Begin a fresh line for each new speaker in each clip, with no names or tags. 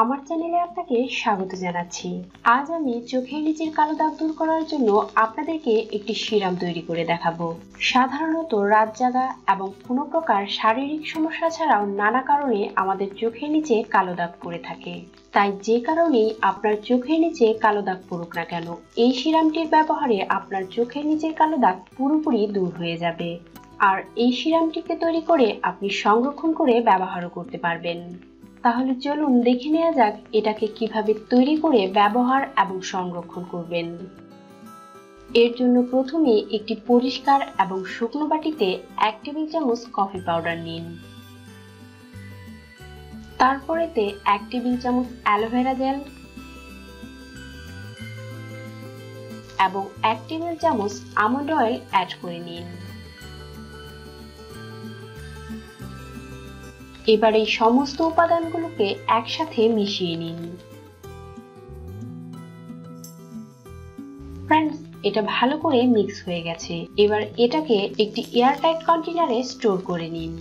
আমার চ্যানেলে আপনাকে স্বাগত জানাচ্ছি। আজ আমি চোখের নিচের কালো দাগ দূর করার জন্য আপনাদেরকে একটি সিরাম তৈরি করে দেখাবো। সাধারণত রাত জাগা এবং কোনো প্রকার শারীরিক সমস্যা ছাড়াও নানা কারণে আমাদের চোখের নিচে কালো দাগ পড়ে থাকে। তাই যে কারণেই আপনার চোখের নিচে কালো দাগ পড়ুক না কেন, এই সিরামটির ব্যবহারে আপনার চোখের নিচের কালো দাগ পুরোপুরি দূর হয়ে যাবে। আর এই সিরামটিকে তৈরি করে আপনি সংরক্ষণ করে ব্যবহারও করতে পারবেন। তাহলে চলুন দেখে নেওয়া যাক এটাকে কীভাবে তৈরি করে ব্যবহার এবং সংরক্ষণ করবেন। এর জন্য প্রথমে একটি পরিষ্কার এবং শুকনো বাটিতে এক টেবিল চামচ কফি পাউডার নিন। তারপরেতে এক টেবিল চামচ অ্যালোভেরা জেল এবং এক টেবিল চামচ আমন্ড অয়েল অ্যাড করে নিন। এবার এই সমস্ত উপাদানগুলোকে একসাথে মিশিয়ে নিন। ফ্রেন্ডস এটা ভালো করে মিক্স হয়ে গেছে। এবার এটাকে একটি এয়ার এয়ারটাইট কন্টেনারে স্টোর করে নিন।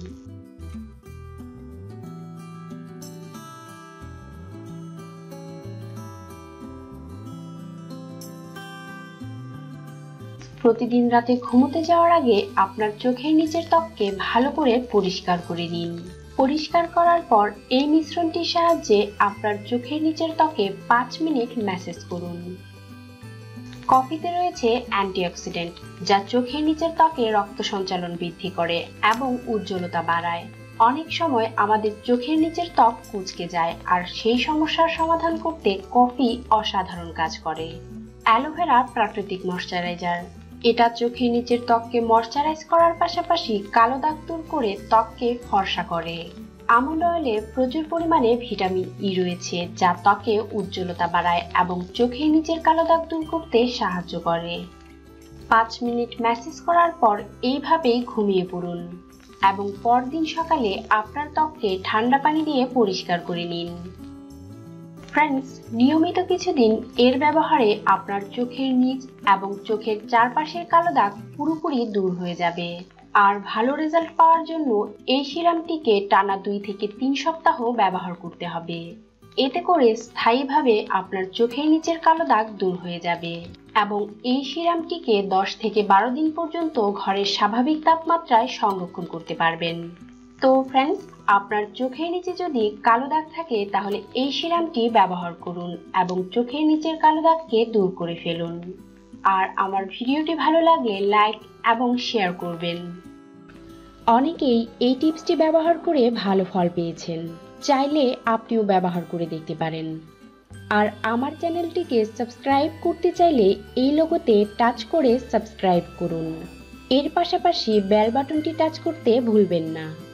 প্রতিদিন রাতে ঘুমোতে যাওয়ার আগে আপনার চোখের নিচের ত্বককে ভালো করে পরিষ্কার করে নিন। পরিষ্কার করার পর এই মিশ্রণটির সাহায্যে আপনার চোখের নিচের ত্বকে পাঁচ মিনিট ম্যাসেজ করুন। কফিতে রয়েছে অ্যান্টিঅক্সিডেন্ট, যা চোখের নিচের ত্বকে রক্ত সঞ্চালন বৃদ্ধি করে এবং উজ্জ্বলতা বাড়ায়। অনেক সময় আমাদের চোখের নিচের ত্বক কুচকে যায় আর সেই সমস্যার সমাধান করতে কফি অসাধারণ কাজ করে। অ্যালোভেরা প্রাকৃতিক ময়শ্চারাইজার। এটা চোখের নিচের ত্বককে ময়শ্চারাইজ করার পাশাপাশি কালো দাগ দূর করে ত্বককে ফর্সা করে। আমন্ড অয়েলে প্রচুর পরিমাণে ভিটামিন ই রয়েছে, যা ত্বকে উজ্জ্বলতা বাড়ায় এবং চোখের নিচের কালো দাগ দূর করতে সাহায্য করে। পাঁচ মিনিট ম্যাসেজ করার পর এইভাবেই ঘুমিয়ে পড়ুন এবং পরদিন সকালে আপনার ত্বককে ঠান্ডা পানি দিয়ে পরিষ্কার করে নিন। ফ্রেন্ডস নিয়মিত কিছুদিন এর ব্যবহারে আপনার চোখের নিচ এবং চোখের চারপাশের কালো দাগ পুরোপুরি দূর হয়ে যাবে। আর ভালো রেজাল্ট পাওয়ার জন্য এই সিরামটিকে টানা দুই থেকে তিন সপ্তাহ ব্যবহার করতে হবে। এতে করে স্থায়ীভাবে আপনার চোখের নিচের কালো দাগ দূর হয়ে যাবে এবং এই সিরামটিকে দশ থেকে বারো দিন পর্যন্ত ঘরের স্বাভাবিক তাপমাত্রায় সংরক্ষণ করতে পারবেন। তো ফ্রেন্ডস আপনার চোখের নিচে যদি কালো দাগ থাকে, তাহলে এই সিরামটি ব্যবহার করুন এবং চোখের নিচের কালো দাগকে দূর করে ফেলুন। আর আমার ভিডিওটি ভালো লাগলে লাইক এবং শেয়ার করবেন। অনেকেই এই টিপসটি ব্যবহার করে ভালো ফল পেয়েছেন। চাইলে আপনিও ব্যবহার করে দেখতে পারেন। আর আমার চ্যানেলটিকে সাবস্ক্রাইব করতে চাইলে এই লোগোতে টাচ করে সাবস্ক্রাইব করুন। এর পাশাপাশি বেল বাটনটি টাচ করতে ভুলবেন না।